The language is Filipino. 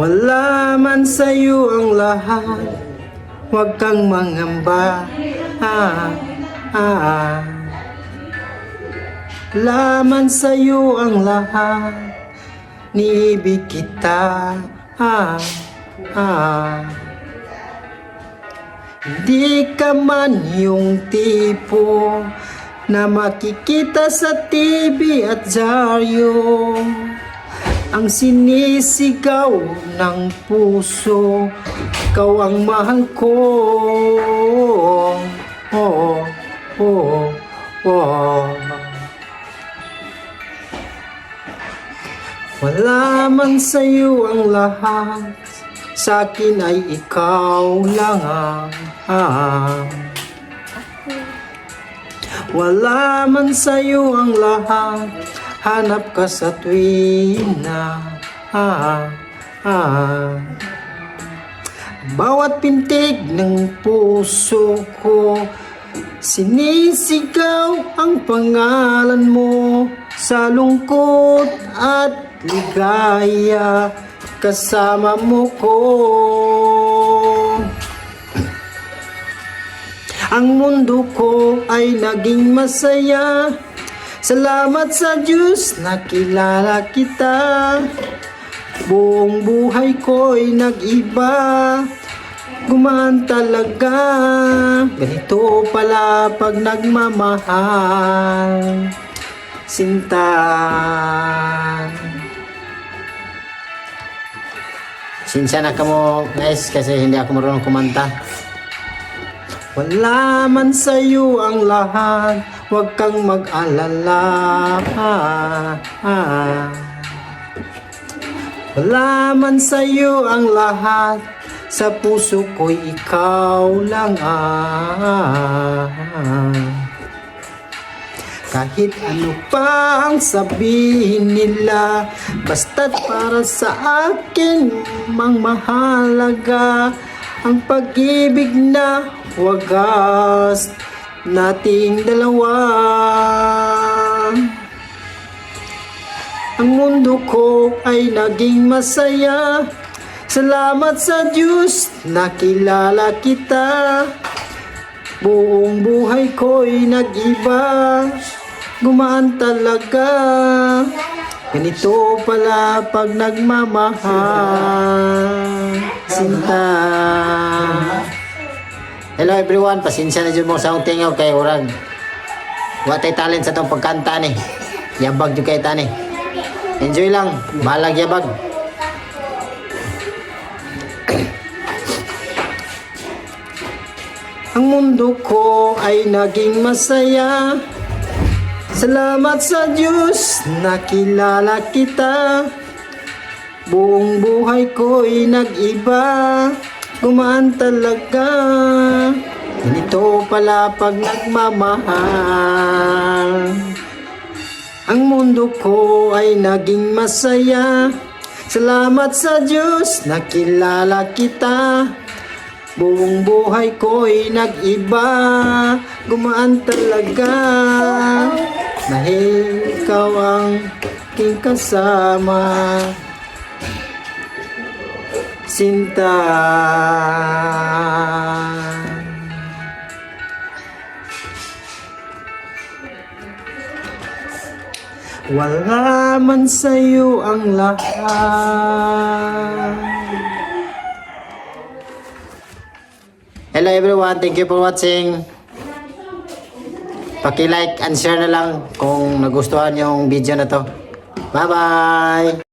Wala man sa'yo ang lahat. Huwag kang mangamba. Ah, ah. Laman sa'yo ang lahat. Niibig kita. Ah, ah. Hindi ka man yung tipo Na makikita sa TV at dyaryo Ang sinisigaw ng puso Ikaw ang mahal ko Oh, oh, oh Wala man sa'yo ang lahat Sa akin ay ikaw lang ang ah. Wala man sa'yo ang lahat Hanap ka sa tuwing na ah, ah. Bawat pintig ng puso ko Sinisigaw ang pangalan mo Sa lungkot at ligaya Kasama mo ko Ang mundo ko ay naging masaya Salamat sa Diyos nakilala kita. Buong buhay ko'y nag-iba. Gumaan talaga. Ganito pala pag nagmamahal. Sinta Sinsya na ka mo guys kasi hindi ako marunong kumanta. Wala man sa'yo ang lahat, huwag kang mag-alala. Ah, ah. Wala man sa'yo ang lahat, sa puso ko'y ikaw lang. Ah, kahit ano pa ang sabihin nila Basta't para sa akin mang mahalaga Ang pag-ibig na wagas nating dalawa. Ang mundo ko ay naging masaya. Salamat sa Diyos nakilala kita. Buong buhay ko'y nag-iba. Gumaan talaga. Ganito pala pag nagmamahal. Sinta Hello everyone, pasensya na dyan mo sa akong tingaw kay Urag. Watay talent sa itong pagkanta ni. Yabag dyan kay tani. Enjoy lang, balag yabag. Ang mundo ko ay naging masaya. Salamat sa Diyos, nakilala kita Buong buhay ko'y nag-iba Gumaan talaga. Ganito pala pag nagmamahal. Ang mundo ko ay naging masaya. Salamat sa Diyos, nakilala kita. Buong buhay ko'y nag-iba Gumaan talaga. Dahil ikaw ang aking kasama Sinta Wala man sa'yo ang lahat Hello everyone, thank you for watching. Paki-like and share na lang kung nagustuhan yung video na to. Bye-bye!